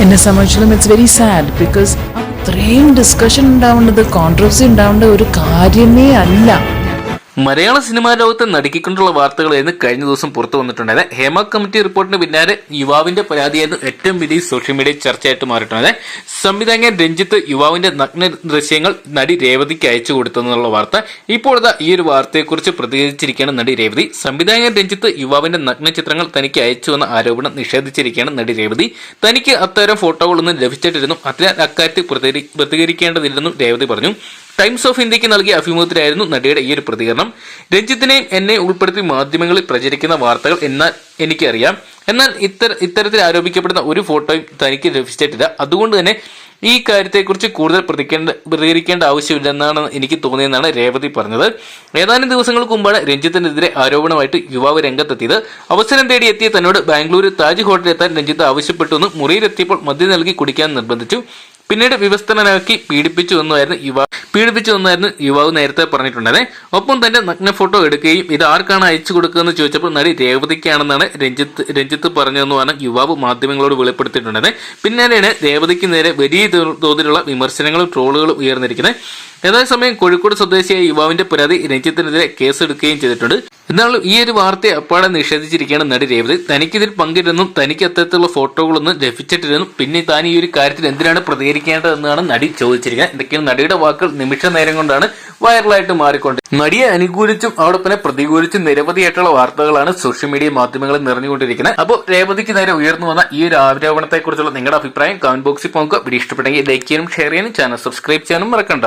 എന്നെ സംബന്ധിച്ചിടത്തോളം it's very sad because അത്രയും ഡിസ്കഷൻ ഉണ്ടാവേണ്ടത് കോൺട്രവേഴ്സി ഉണ്ടാവേണ്ട ഒരു കാര്യമേ അല്ല. മലയാള സിനിമാ ലോകത്ത് നടുക്കിക്കൊണ്ടുള്ള വാർത്തകളായിരുന്നു കഴിഞ്ഞ ദിവസം പുറത്തു വന്നിട്ടുണ്ടായത്. ഹേമ കമ്മിറ്റി റിപ്പോർട്ടിന് പിന്നാലെ യുവാവിന്റെ പരാതിയായിരുന്നു ഏറ്റവും വലിയ സോഷ്യൽ മീഡിയ ചർച്ചയായിട്ട് മാറിയിട്ടുണ്ട് സംവിധായകൻ രഞ്ജിത്ത് യുവാവിന്റെ നഗ്ന ദൃശ്യങ്ങൾ നടി രേവതിക്ക് അയച്ചു കൊടുത്തെന്നുള്ള വാർത്ത. ഇപ്പോഴത്തെ ഈ ഒരു വാർത്തയെക്കുറിച്ച് പ്രതികരിച്ചിരിക്കുകയാണ് നടി രേവതി. സംവിധായകൻ രഞ്ജിത്ത് യുവാവിന്റെ നഗ്ന ചിത്രങ്ങൾ തനിക്ക് അയച്ചു എന്ന ആരോപണം നിഷേധിച്ചിരിക്കുകയാണ് നടി രേവതി. തനിക്ക് അത്തരം ഫോട്ടോകളൊന്നും ലഭിച്ചിട്ടിരുന്നു അതിനാൽ അക്കാര്യത്തിൽ പ്രതികരി- പ്രതികരിക്കേണ്ടതില്ലെന്നും രേവതി പറഞ്ഞു. ടൈംസ് ഓഫ് ഇന്ത്യയ്ക്ക് നൽകിയ അഭിമുഖത്തിലായിരുന്നു നടിയുടെ ഈ ഒരു പ്രതികരണം. രഞ്ജിത്തിനെയും എന്നെ ഉൾപ്പെടുത്തി മാധ്യമങ്ങളിൽ പ്രചരിക്കുന്ന വാർത്തകൾ എന്നാൽ എനിക്കറിയാം. എന്നാൽ ഇത്തര ഇത്തരത്തിൽ ആരോപിക്കപ്പെടുന്ന ഒരു ഫോട്ടോയും തനിക്ക് ലഭിച്ചിട്ടില്ല. അതുകൊണ്ട് തന്നെ ഈ കാര്യത്തെക്കുറിച്ച് കൂടുതൽ പ്രതിക്കേണ്ട പ്രതികരിക്കേണ്ട ആവശ്യമില്ലെന്നാണ് എനിക്ക് തോന്നിയെന്നാണ് രേവതി പറഞ്ഞത്. ഏതാനും ദിവസങ്ങൾക്ക് മുമ്പാണ് രഞ്ജിത്തിനെതിരെ ആരോപണമായിട്ട് യുവാവ് രംഗത്തെത്തിയത്. അവസരം തേടി എത്തിയ തന്നോട് ബാംഗ്ലൂർ താജ് ഹോട്ടലിൽ എത്താൻ രഞ്ജിത്ത് ആവശ്യപ്പെട്ടുവെന്ന് മുറിയിലെത്തിയപ്പോൾ മദ്യം നൽകി കുടിക്കാൻ നിർബന്ധിച്ചു. പിന്നീട് വിവസ്തനാക്കി പീഡിപ്പിച്ചു എന്നായിരുന്നു യുവാവ് പീഡിപ്പിച്ചു എന്നായിരുന്നു യുവാവ് നേരത്തെ പറഞ്ഞിട്ടുണ്ടായത് ഒപ്പം തന്നെ നഗ്ന ഫോട്ടോ എടുക്കുകയും ഇത് ആർക്കാണ് അയച്ചു കൊടുക്കുകയെന്ന് ചോദിച്ചപ്പോൾ നടി രേവതിക്കാണെന്നാണ് രഞ്ജിത്ത് രഞ്ജിത്ത് പറഞ്ഞതെന്നുമാണ് യുവാവ് മാധ്യമങ്ങളോട് വെളിപ്പെടുത്തിയിട്ടുണ്ടായത് പിന്നാലെയാണ് രേവതിക്ക് നേരെ വലിയ തോതിലുള്ള വിമർശനങ്ങളും ട്രോളുകളും ഉയർന്നിരിക്കുന്നത്. യഥാസമയം കോഴിക്കോട് സ്വദേശിയായ യുവാവിന്റെ പരാതി രഞ്ജിത്തിനെതിരെ കേസെടുക്കുകയും ചെയ്തിട്ടുണ്ട്. എന്നാലും ഈ ഒരു വാർത്തയെ അപ്പാടെ നിഷേധിച്ചിരിക്കുകയാണ് നടി രേവതി. തനിക്കിതിൽ പങ്കിരുന്നും തനിക്ക് അത്തരത്തിലുള്ള ഫോട്ടോകളൊന്നും ലഭിച്ചിട്ടില്ലെന്നും പിന്നെ താൻ ഈ ഒരു കാര്യത്തിൽ എന്തിനാണ് പ്രതികരിക്കേണ്ടതെന്നാണ് നടി ചോദിച്ചിരിക്കുന്നത്. എന്തൊക്കെയാണ് നടിയുടെ വാക്കുകൾ നിമിഷ നേരം കൊണ്ടാണ് വൈറലായിട്ട് മാറിക്കൊണ്ട് നടിയെ അനുകൂലിച്ചും തന്നെ പ്രതികൂലിച്ചും നിരവധിയായിട്ടുള്ള വാർത്തകളാണ് സോഷ്യൽ മീഡിയ മാധ്യമങ്ങളിൽ നിറഞ്ഞുകൊണ്ടിരിക്കുന്നത്. അപ്പോൾ രേവതിക്ക് നേരെ ഉയർന്നു വന്ന ഈ ഒരു ആരോപണത്തെക്കുറിച്ചുള്ള നിങ്ങളുടെ അഭിപ്രായം കമന്റ് ബോക്സിൽ പോകുക വീഡിയോ ഇഷ്ടപ്പെട്ടെങ്കിൽ ലൈക്ക് ചെയ്യാനും ഷെയർ ചെയ്യാനും ചാനൽ സബ്സ്ക്രൈബ് ചെയ്യാനും മറക്കണ്ട.